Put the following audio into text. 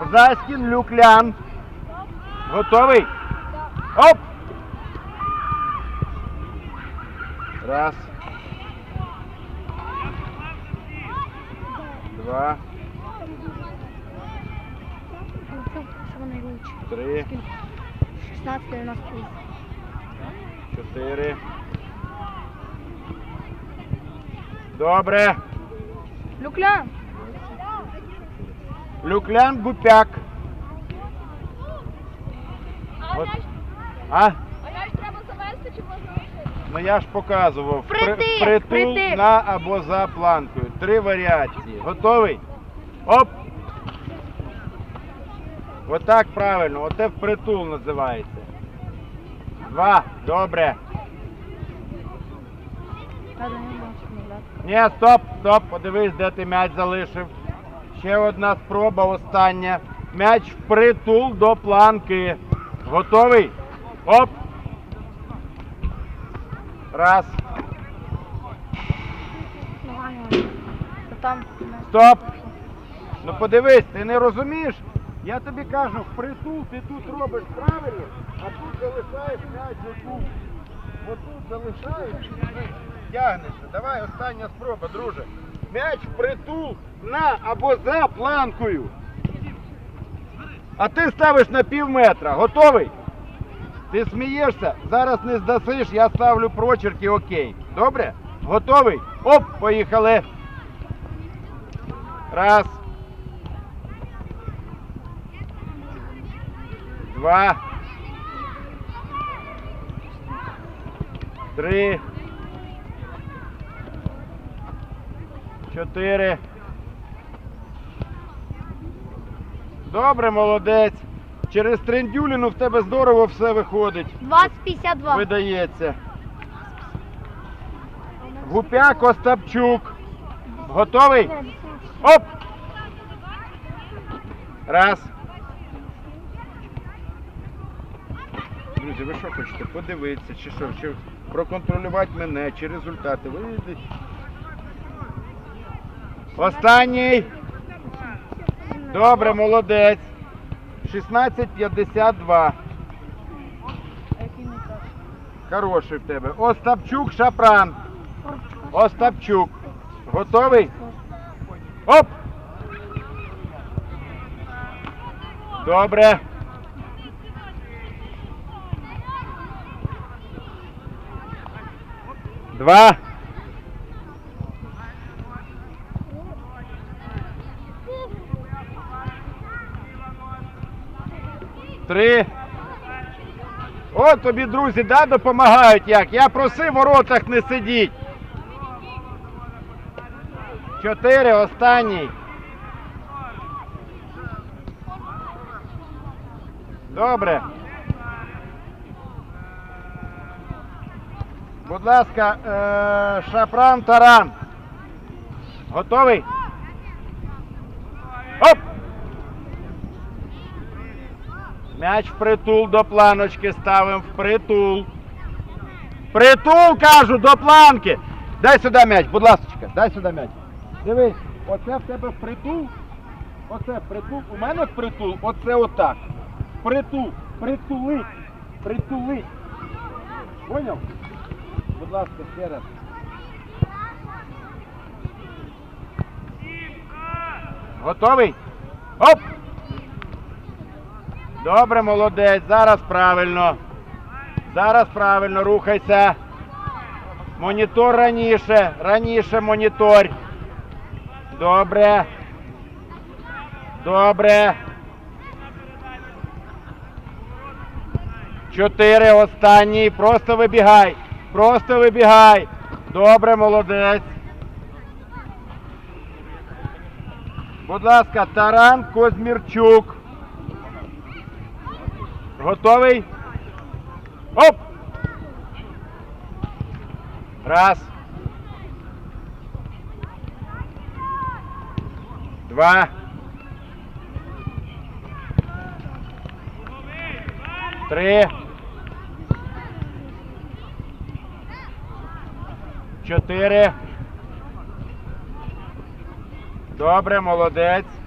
Заскін, люклян. Готовий? Оп! Раз. Два, три, 16 98. чотири. Добре. Люклян. Люклян гупяк. От. А? А я ж треба завести чи позначити? Ну я ж показував. При- Впритик, Притул на або за планкою. Три варіації. Готовий? Оп! Отак правильно. Оце впритул називається. Два. Добре. Можна Ні, стоп, стоп, подивись, де ти м'яч залишив. Ще одна спроба, остання. М'яч впритул до планки. Готовий? Оп! Раз. Стоп! Ну подивись, ти не розумієш? Я тобі кажу, впритул ти тут робиш правильно, а тут залишаєш м'яч отут. Отут залишаєш тягнешся. Давай остання спроба, друже. М'яч впритул на або за планкою. А ти ставиш на пів метра. Готовий? Ти смієшся? Зараз не здасиш, я ставлю прочерки, окей. Добре? Готовий? Оп, поїхали. Раз. Два. Три. Чотири. Добре, молодець. Через трендюліну в тебе здорово все виходить. 20-52. Видається. Гупяк Остапчук. Готовий? Оп! Раз. Друзі, ви що хочете? Подивитися, чи що, чи проконтролювати мене, чи результати. Ви... Останній. Добре, молодець. 16.52. Хороший в тебе. Остапчук Шапран. Остапчук. Готовий? Оп! Добре. Два. Три. О, тобі, друзі, да, допомагають як. Я просив у воротах не сидіть. Чотири, останній. Добре. Будь ласка, е, шапран таран. Готовий? Оп! М'яч впритул до планочки ставимо впритул. Притул, кажу, до планки. Дай сюди м'яч, будь ласка, дай сюди м'яч. Дивись, оце в тебе впритул. Оце впритул. У мене впритул, оце отак. Притул, притулить, притулить. Поняв? Будь ласка, ще раз. Готовий? Оп! Добре, молодець. Зараз правильно. Зараз правильно рухайся. Монітор раніше. Раніше монітор. Добре. Добре. Чотири останній. Просто вибігай. Просто вибігай. Добре, молодець. Будь ласка, Таран Козмірчук. Готовий? Оп! Раз. Два. Три. Чотири. Добре, молодець.